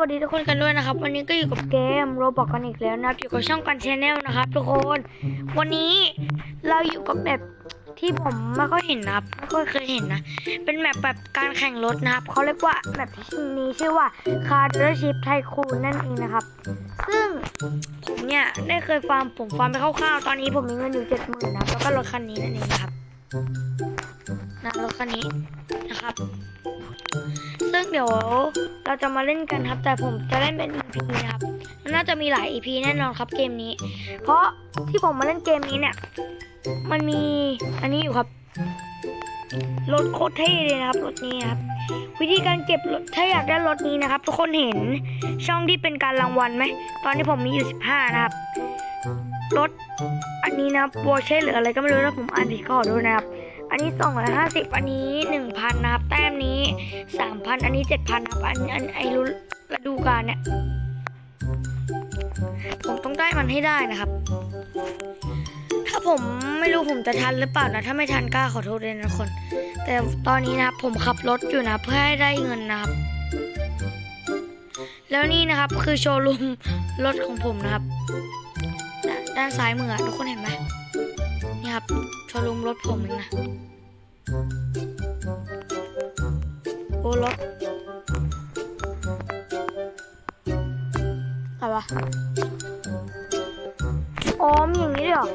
วัสดีทุกคนกันด้วยนะครับ วันนี้ก็อยู่กับเกมโรบอกกันอีกแล้วนะอยู่กับช่องกันชแนลนะครับ ทุกคน วันนี้เราอยู่กับแบบที่ผมไม่ค่อยเห็นนะครับไม่ค่อยเคยเห็นนะ เป็นแมปแบบการแข่งรถนะครับเขาเรียกว่าแมปที่นี้ชื่อว่า Car Dealership Tycoon นั่นเองนะครับ ซึ่งผมเนี่ยได้เคยฟาร์มผมฟาร์มไปคร่าวๆตอนนี้ผมมีเงินอยู่เจ็ดหมื่นนะแล้วก็รถคันนี้นั่นเองนะครับ นะรถคันนี้นะครับ ซึ่งเดี๋ยวเราจะมาเล่นกันครับ แต่ผมจะเล่นเป็น EP นะครับน่าจะมีหลาย EP แน่นอนครับเกมนี้ เพราะที่ผมมาเล่นเกมนี้เนี่ย มันมีอันนี้อยู่ครับรถโคตรเท่เลยนะครับรถนี้นะครับ วิธีการเก็บรถถ้าอยากได้รถนี้นะครับ ทุกคนเห็นช่องที่เป็นการรางวัลไหมตอนนี้ผมมีอยู่ 15 นะครับรถอันนี้นะโปรเช่หรืออะไรก็ไม่รู้นะผมอ่านผิดขอดูนะครับ อันนี้ 250 อันนี้ 1,000 นะครับ แต้มนี้ 3,000 อันนี้ 7,000 นะครับ อันอันไอรู้ฤดูกาลเนี่ย ผมต้องได้มันให้ได้นะครับ ถ้าผมไม่รู้ผมจะทันหรือเปล่านะ ถ้าไม่ทันกล้าขอโทษเลยนะทุกคน แต่ตอนนี้นะครับผมขับรถอยู่นะเพื่อให้ได้เงินนะครับ แล้วนี่นะครับคือโชว์รูมรถของผมนะครับ ด้านซ้ายมืออะทุกคนเห็นไหม นี่ครับโชว์รูมรถผมเองนะ โอ้รถอะไรวะอ๋อมีอย่างนี้ด้วยเหรอ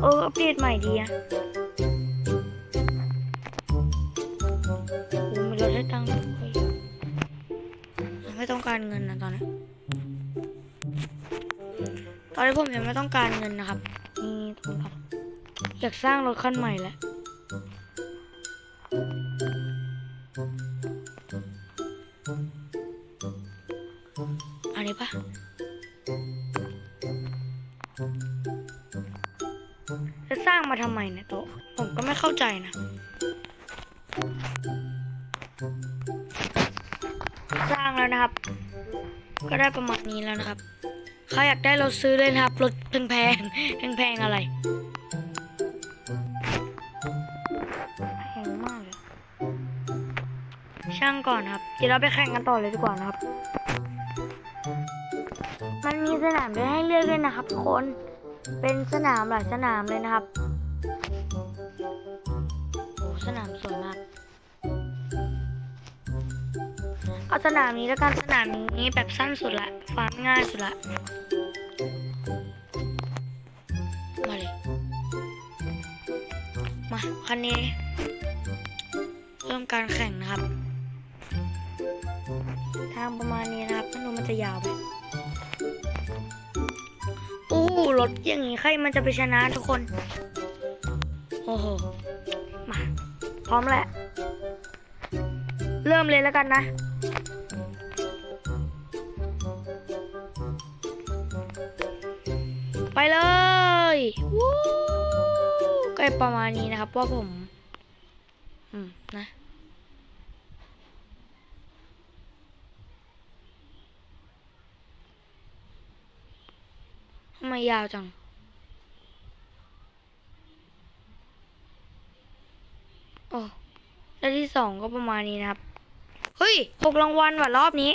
เออ อัปเดตใหม่ดีอะโอ้มีรถให้ตังค์ไม่ต้องการเงินนะตอนนี้ ตอนนี้ผมยังไม่ต้องการเงินนะครับ อยากสร้างรถคันใหม่แล้วอันนี้ปะจะสร้างมาทำไมเนี่ยโต๊ะผมก็ไม่เข้าใจนะสร้างแล้วนะครับ ก็ได้ประมาณนี้แล้วนะครับ ใครอยากได้รถซื้อเลยนะครับรถแพงๆแพงอะไร ช่างก่อนครับ เดี๋ยวเราไปแข่งกันต่อเลยดีกว่านะครับ มันมีสนามด้วยให้เลือกด้วยนะครับทุกคน เป็นสนามหลายสนามเลยนะครับโอ้สนามสวยมากเอาสนามนี้แล้วกันสนามนี้แบบสั้นสุดละฟาร์มง่ายสุดละ มาเลย มาคันนี้ เริ่มการแข่งนะครับ มาณนี้นะครับไม่รู้มันจะยาวไปอู้รถอย่างนี้ใครมันจะไปชนะทุกคน โอ้โห มา พร้อมแล้วเริ่มเลยแล้วกันนะไปเลยวู้ก็ประมาณนี้นะครับว่าผม อืม นะ ทำไมยาวจัง โอ้แล้วที่สองก็ประมาณนี้นะครับ เฮ้ยหกรางวัลว่ะรอบนี้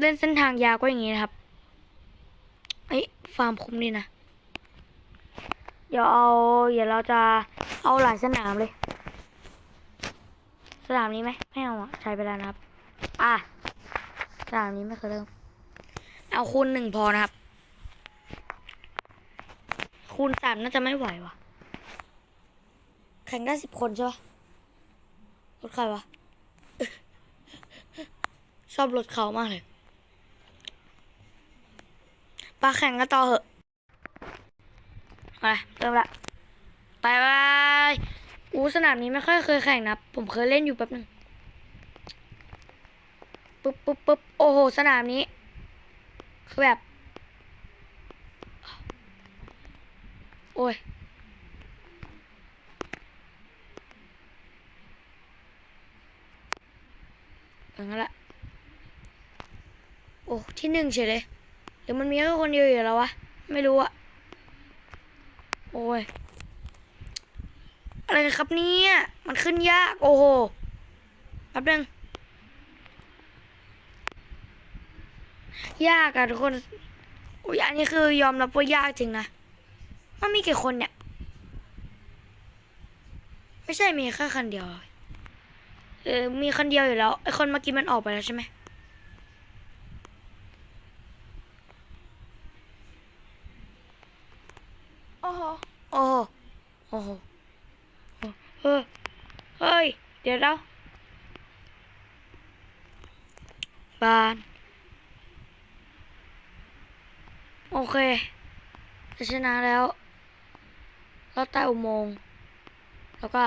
เล่นเส้นทางยาวก็อย่างนี้นะครับเอ้ยฟาร์มคุ้มดีนะ เดี๋ยวเอา เดี๋ยวเราจะเอาหลายสนามเลย สนามนี้ไหมไม่เอาอะใช้ไปแล้วนะครับ อะสนามนี้ไม่เคยเริ่ม เอาคูณหนึ่งพอนะครับ คูณสามน่าจะไม่ไหววะแข่งได้สิบคนใช่ปะรถใครวะ ชอบรถเขามากเลยปาแข่งกันต่อเหอะมาเริ่มละไปไปอู้สนามนี้ไม่ค่อยเคยแข่งนะ ผมเคยเล่นอยู่แป๊บหนึง ปุ๊บปุ๊บปุ๊บโอ้โห สนามนี้ คือแบบ โอ้ยอย่างนั้นละโอ้ ที่หนึ่งเฉยเลยหรือมันมีแค่คนเดียวอยู่แล้ววะ ไม่รู้อะโอ้ย อะไรครับเนี่ย มันขึ้นยาก โอ้โหแป๊บนึง ยากอะทุกคนอุ้ยอันนี้คือยอมรับว่ายากจริงนะมันมีกี่คนเนี่ย ไม่ใช่มีแค่คันเดียวเออมีคันเดียวอยู่แล้วไอคนเมื่อกี้มันออกไปแล้วใช่ไหมโอ้โหโอ้โหโอ้โหเฮ้ยเฮ้ยเดี๋ยวเราบาน โอเคจะชนะแล้วเราใต้อุโมงค์แล้วก็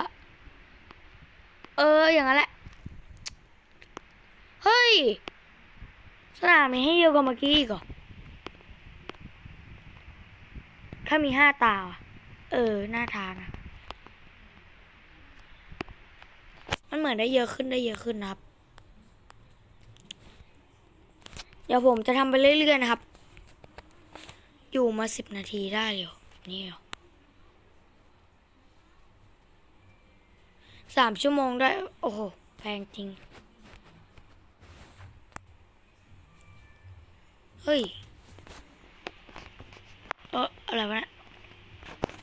เออ อย่างนั้นแหละ เฮ้ย สนามมีให้เยอะกว่าเมื่อกี้อีกเหรอถ้ามีห้าตา เออ หน่าทานนะมันเหมือนได้เยอะขึ้นได้เยอะขึ้นนะครับ เดี๋ยวผมจะทำไปเรื่อยๆนะครับ อยู่มาสิบนาทีได้เลยนี่เหรอสามชั่วโมงได้ โอ้โห แพงจริง เฮ้ย เอออะไรวะเนี่ย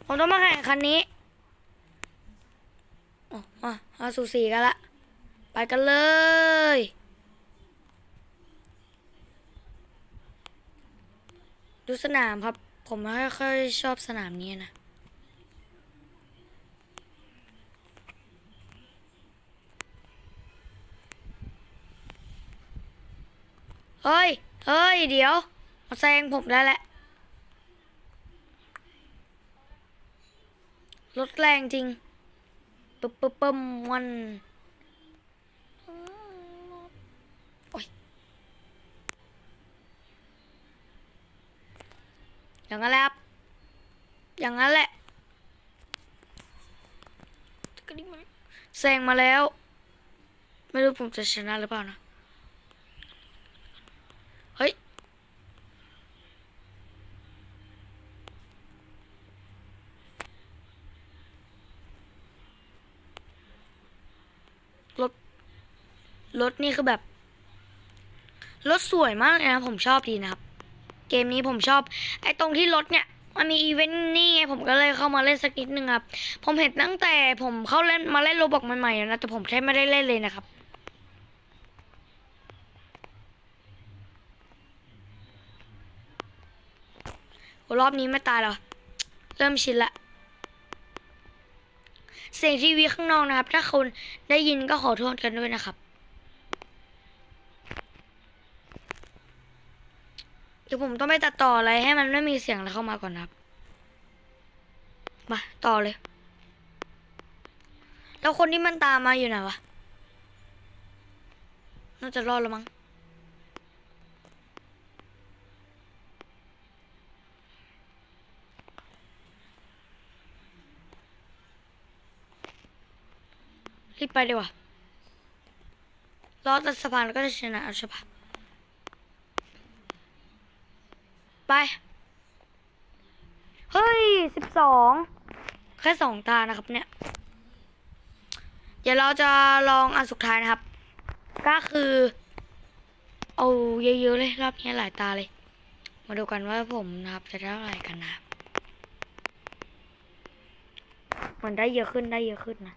ผมต้องมาแข่งคันนี้โอ้มาเอาสูสีกันละ ไปกันเลย ดูสนามครับ ผมไม่ค่อยชอบสนามนี้นะเฮ้ย เฮ้ย เดี๋ยวมาแซงผมได้แหละ รถแรงจริงปึ๊บปึ๊บปึ๊มวันโอ้ย อย่างนั้นแหละครับ อย่างนั้นแหละแซงมาแล้ว ไม่รู้ผมจะชนะหรือเปล่านะ เฮ้ย รถ รถนี่คือแบบ รถสวยมากเลยนะ ผมชอบดีนะครับ เกมนี้ผมชอบ ไอ้ตรงที่รถเนี่ยมันมีอีเวนต์นี่ไงผมก็เลยเข้ามาเล่นสักนิดนึงครับ ผมเห็นตั้งแต่ผมเข้าเล่นมาเล่นโรบอกใหม่ๆแล้วนะแต่ผมแทบไม่ได้เล่นเลยนะครับโหรอบนี้ไม่ตายหรอ เริ่มชินละ เสียงทีวีข้างนอกนะครับ ถ้าคุณได้ยินก็ขอโทษกันด้วยนะครับ เดี๋ยวผมต้องไปตัดต่ออะไรให้มันไม่มีเสียงอะไรเข้ามาก่อนครับ มาต่อเลย แล้วคนที่มันตามมาอยู่ไหนวะ น่าจะรอดแล้วมั้ง รีบไปดีกว่ารอตัดสะพานแล้วก็จะชนะเอาใช่ปะ ไป เฮ้ยสิบสองแค่สองตานะครับเนี่ย เดี๋ยวเราจะลองอันสุดท้ายนะครับ ก็คือ เอาเยอะๆเลย รอบนี้หลายตาเลย มาดูกันว่าผมนะครับ จะได้เท่าไหร่กันนะครับมันได้เยอะขึ้นได้เยอะขึ้นนะ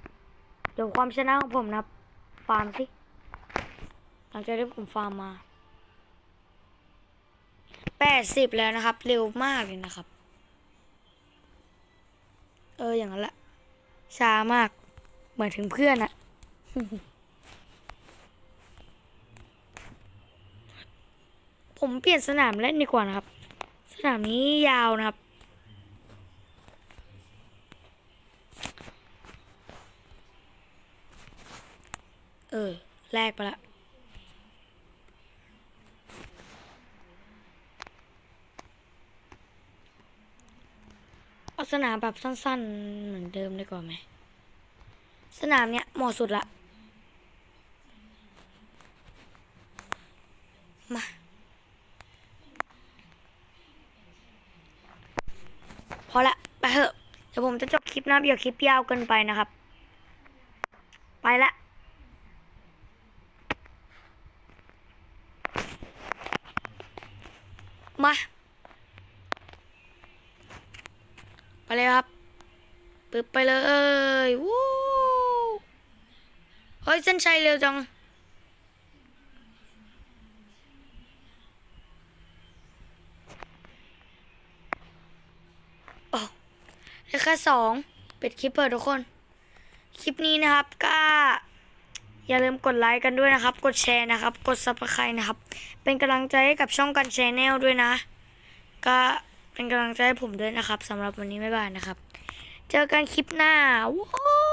เดี๋ยวความชนะของผมนะครับ ฟาร์มสิหลังจากที่ผมฟาร์มมาแปด สิบแล้วนะครับ เร็วมากเลยนะครับ เอออย่างนั้นแหละช้ามาก เหมือนถึงเพื่อนอะผมเปลี่ยนสนามเล่นดีกว่านะครับ สนามนี้ยาวนะครับ เออ แลกไปละ เอา สนามแบบสั้นๆ เหมือนเดิมดีกว่าไหม สนามเนี้ยเหมาะสุดละ มา พอละ ไปเถอะ เดี๋ยวผมจะจบคลิปนะอย่าคลิปยาวเกินไปนะครับ ไปละมา ไปเลยครับปึ๊บไปเลยวู้เฮ้ยเส้นชัยเร็วจังโอ้เหลือแค่สองเปิดคลิปเปิดทุกคน คลิปนี้นะครับก็อย่าลืมกดไลค์กันด้วยนะครับ กดแชร์นะครับ กด subscribe นะครับ เป็นกำลังใจให้กับช่องกันแชนแนลด้วยนะ ก็ เป็นกำลังใจให้ผมด้วยนะครับสำหรับวันนี้ไม่บายนะครับ เจอกันคลิปหน้าว้า